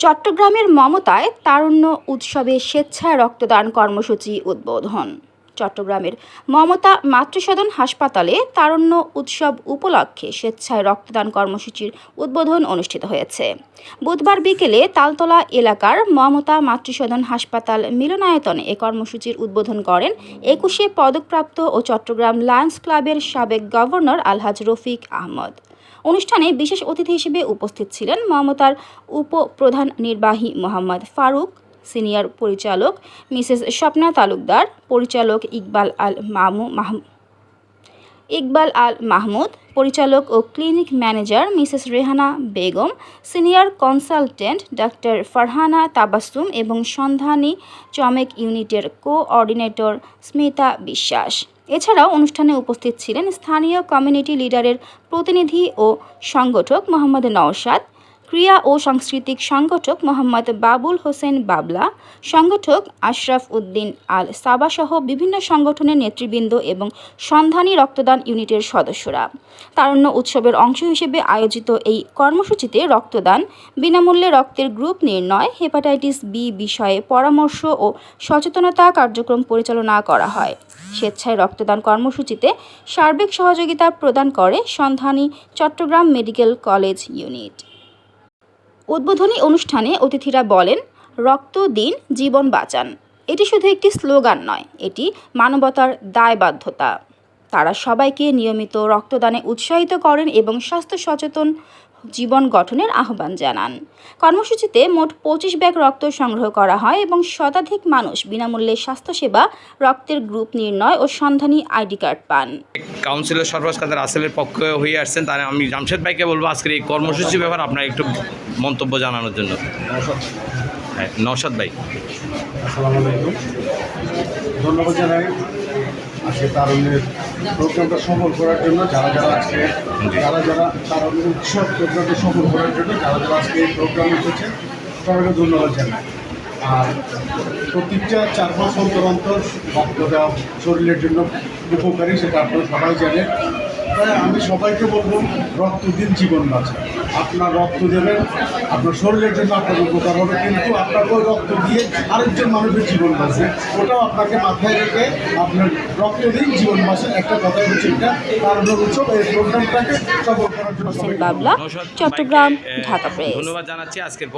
চট্টগ্রামের মমতায় তারুণ্য উৎসবে স্বেচ্ছায় রক্তদান কর্মসূচি উদ্বোধন। চট্টগ্রামের মমতা মাতৃসদন হাসপাতালে তারণ্য উৎসব উপলক্ষে স্বেচ্ছায় রক্তদান কর্মসূচির উদ্বোধন অনুষ্ঠিত হয়েছে। বুধবার বিকেলে তালতলা এলাকার মমতা মাতৃসদন হাসপাতাল মিলনায়তনে এ কর্মসূচির উদ্বোধন করেন একুশে পদকপ্রাপ্ত ও চট্টগ্রাম লায়ন্স ক্লাবের সাবেক গভর্নর আলহাজ রফিক আহমদ। অনুষ্ঠানে বিশেষ অতিথি হিসেবে উপস্থিত ছিলেন মমতার উপপ্রধান নির্বাহী মোহাম্মদ ফারুক সিনিয়র পরিচালক মিসেস স্বপ্না তালুকদার, পরিচালক ইকবাল আল মামু ইকবাল আল মাহমুদ, পরিচালক ও clinic manager Mrs Rehana Begum, senior consultant doctor Farhana Tabassum এবং সন্ধানী চমেক ইউনিটের কোঅর্ডিনেটর স্মিতা বিশ্বাস। এছাড়াও অনুষ্ঠানে উপস্থিত ছিলেন স্থানীয় কমিউনিটি লিডারের প্রতিনিধি ও সংগঠক মোহাম্মদ নওশাদ ক্রিয়া ও সাংস্কৃতিক সংগঠক মোহাম্মদ বাবুল হোসেন বাবলা, সংগঠক আশরাফ উদ্দিন আল সাবা সহ বিভিন্ন সংগঠনের নেতৃবৃন্দ এবং সন্ধানী রক্তদান ইউনিটের সদস্যরা। তারুণ্য উৎসবের অংশ হিসেবে আয়োজিত এই কর্মসূচিতে রক্তদান, বিনামূল্যে রক্তের গ্রুপ নির্ণয়, হেপাটাইটিস বি বিষয়ে পরামর্শ ও সচেতনতা কার্যক্রম পরিচালনা করা হয়। স্বেচ্ছায় রক্তদান কর্মসূচিতে সার্বিক সহযোগিতা প্রদান করে সন্ধানী চট্টগ্রাম মেডিকেল কলেজ ইউনিট। উদ্বোধনী অনুষ্ঠানে অতিথিরা বলেন, রক্ত দিন, জীবন বাঁচান। এটি শুধু একটি স্লোগান নয়, এটি মানবতার দায়বাধ্যতা তারা সবাইকে নিয়মিত রক্তদানে উৎসাহিত করেন এবং স্বাস্থ্য সচেতন জীবন গঠনের আহ্বান জানান। কর্মসূচিতে মোট পঁচিশ ব্যাগ রক্ত সংগ্রহ করা হয় এবং শতাধিক মানুষ বিনামূল্যে স্বাস্থ্যসেবা রক্তের গ্রুপ নির্ণয় ও সন্ধানী আইডি কার্ড পান। কাউন্সিলর সরফরাজ কাদের আসলের পক্ষে হয়ে আসছেন তাই আমি জামশেদ ভাইকে বলব আজকের এই কর্মসূচি ব্যাপারে আপনার একটু মন্তব্য জানানোর জন্য। হ্যাঁ নওশাদ ভাই। ধন্যবাদ জানাই। আজকে তারুণ্যের প্রোগ্রামটা সফল করার জন্য যারা যারা আজকে যারা যারা তারুণ্য উৎসব প্রোগ্রামটা সফল করার জন্য যারা যারা আজকে এই প্রোগ্রাম এসেছে সবাইকে ধন্যবাদ জানাই। আর প্রতিটা চার পাঁচ অন্তর অন্তর রক্তটা শরীরের জন্য উপকারী সেটা আপনারা সবাই জানেন। তাই আমি সবাইকে বলব রক্ত দিন জীবন বাঁচা। আপনার রক্ত দেবেন আপনার শরীরের জন্য আপনার উপকার হবে কিন্তু আপনার ওই রক্ত দিয়ে আরেকজন মানুষের জীবন বাঁচে ওটাও আপনাকে মাথায় রেখে আপনার রক্ত দিন জীবন বাঁচেন একটা কথা হচ্ছে এটা। কারণ উৎসব এই প্রোগ্রামটাকে সফল করার জন্য চট্টগ্রাম ঢাকা প্রেস। ধন্যবাদ জানাচ্ছি আজকের